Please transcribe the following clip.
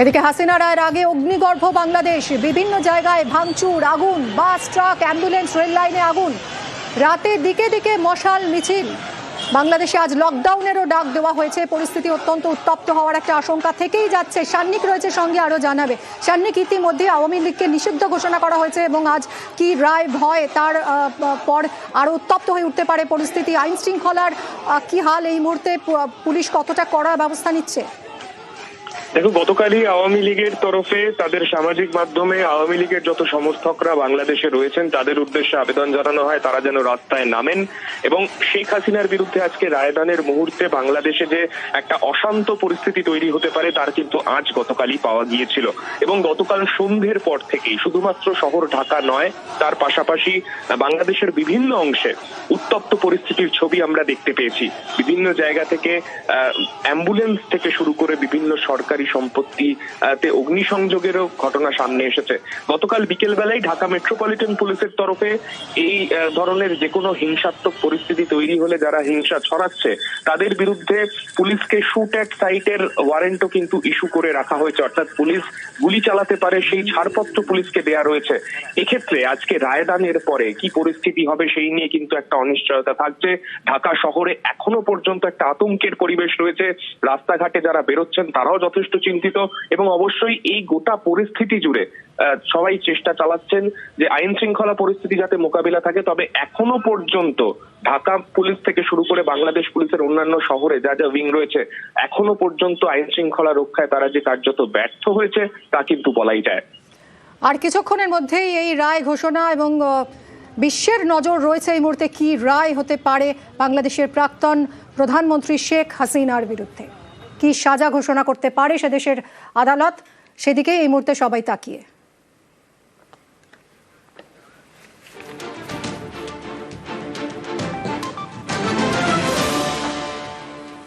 এদিকে হাসিনা রায়ের আগে অগ্নিগর্ভ বাংলাদেশ, বিভিন্ন জায়গায় ভাঙচুর, আগুন, বাস, ট্রাক, অ্যাম্বুলেন্স, রেল লাইনে আগুন। রাতে দিকে দিকে মশাল, মিছিল। বাংলাদেশে আজ লকডাউনেরও ডাক দেওয়া হয়েছে। পরিস্থিতি অত্যন্ত উত্তপ্ত হওয়ার একটা আশঙ্কা থেকেই যাচ্ছে। সান্নিক রয়েছে সঙ্গে, আরও জানাবে। সান্নিক, ইতিমধ্যে আওয়ামী লীগকে নিষিদ্ধ ঘোষণা করা হয়েছে এবং আজ কি রায় ভয় তার পর আরও উত্তপ্ত হয়ে উঠতে পারে পরিস্থিতি। আইন শৃঙ্খলার কি হাল এই মুহূর্তে পুলিশ কতটা কড়া ব্যবস্থা নিচ্ছে? দেখো গতকালই আওয়ামী লীগের তরফে তাদের সামাজিক মাধ্যমে আওয়ামী লীগের যত সমর্থকরা বাংলাদেশে রয়েছেন, তাদের উদ্দেশ্যে আবেদন জানানো হয়, তারা যেন রাস্তায় নামেন। এবং শেখ হাসিনার বিরুদ্ধে আজকে রায়দানের মুহূর্তে বাংলাদেশে যে একটা অশান্ত পরিস্থিতি তৈরি হতে পারে, তার কিন্তু আজ গতকালই পাওয়া গিয়েছিল। এবং গতকাল সন্ধ্যের পর থেকেই, শুধুমাত্র শহর ঢাকা নয়, তার পাশাপাশি বাংলাদেশের বিভিন্ন অংশে উত্তপ্ত পরিস্থিতির ছবি আমরা দেখতে পেয়েছি। বিভিন্ন জায়গা থেকে অ্যাম্বুলেন্স থেকে শুরু করে বিভিন্ন সরকারি সম্পত্তি আহ, তে অগ্নিসংযোগেরও ঘটনা সামনে এসেছে। গতকাল বিকেল বেলায় ঢাকা মেট্রোপলিটন পুলিশের তরফে এই ধরনের যে কোনো হিংসাত্মক পরিস্থিতি তৈরি হলে যারা হিংসা ছড়াচ্ছে তাদের বিরুদ্ধে পুলিশকে শুট অ্যাট সাইটের ওয়ারেন্টও কিন্তু ইস্যু করে রাখা হয়েছে। অর্থাৎ পুলিশ গুলি চালাতে পারে সেই ছাড়পত্র পুলিশকে দেয়া রয়েছে। এক্ষেত্রে আজকে রায়দানের পরে কি পরিস্থিতি হবে সেই নিয়ে কিন্তু একটা অনিশ্চয়তা থাকছে। ঢাকা শহরে এখনও পর্যন্ত একটা আতঙ্কের পরিবেশ রয়েছে। রাস্তাঘাটে যারা বেরোচ্ছেন তারাও যথেষ্ট চিন্তিত এবং অবশ্যই এই গোটা পরিস্থিতি জুড়ে সবাই চেষ্টা চালাচ্ছেন যে আইন শৃঙ্খলা পরিস্থিতি যাতে মোকাবিলা থাকে। তবে এখনও পর্যন্ত ঢাকা পুলিশ থেকে শুরু করে বাংলাদেশ পুলিশের অন্যান্য শহরে যা যা উইং রয়েছে, এখনও পর্যন্ত আইন শৃঙ্খলা রক্ষায় তারা যে কার্যত ব্যর্থ হয়েছে, তা কিন্তু বলাই যায়। আর কিছুক্ষণের মধ্যেই এই রায় ঘোষণা এবং বিশ্বের নজর রয়েছে এই মুহূর্তে কি রায় হতে পারে বাংলাদেশের প্রাক্তন প্রধানমন্ত্রী শেখ হাসিনার বিরুদ্ধে। কি সাজা ঘোষণা করতে পারে সে দেশের আদালত? সেদিকে এই মুহূর্তে সবাই তাকিয়ে।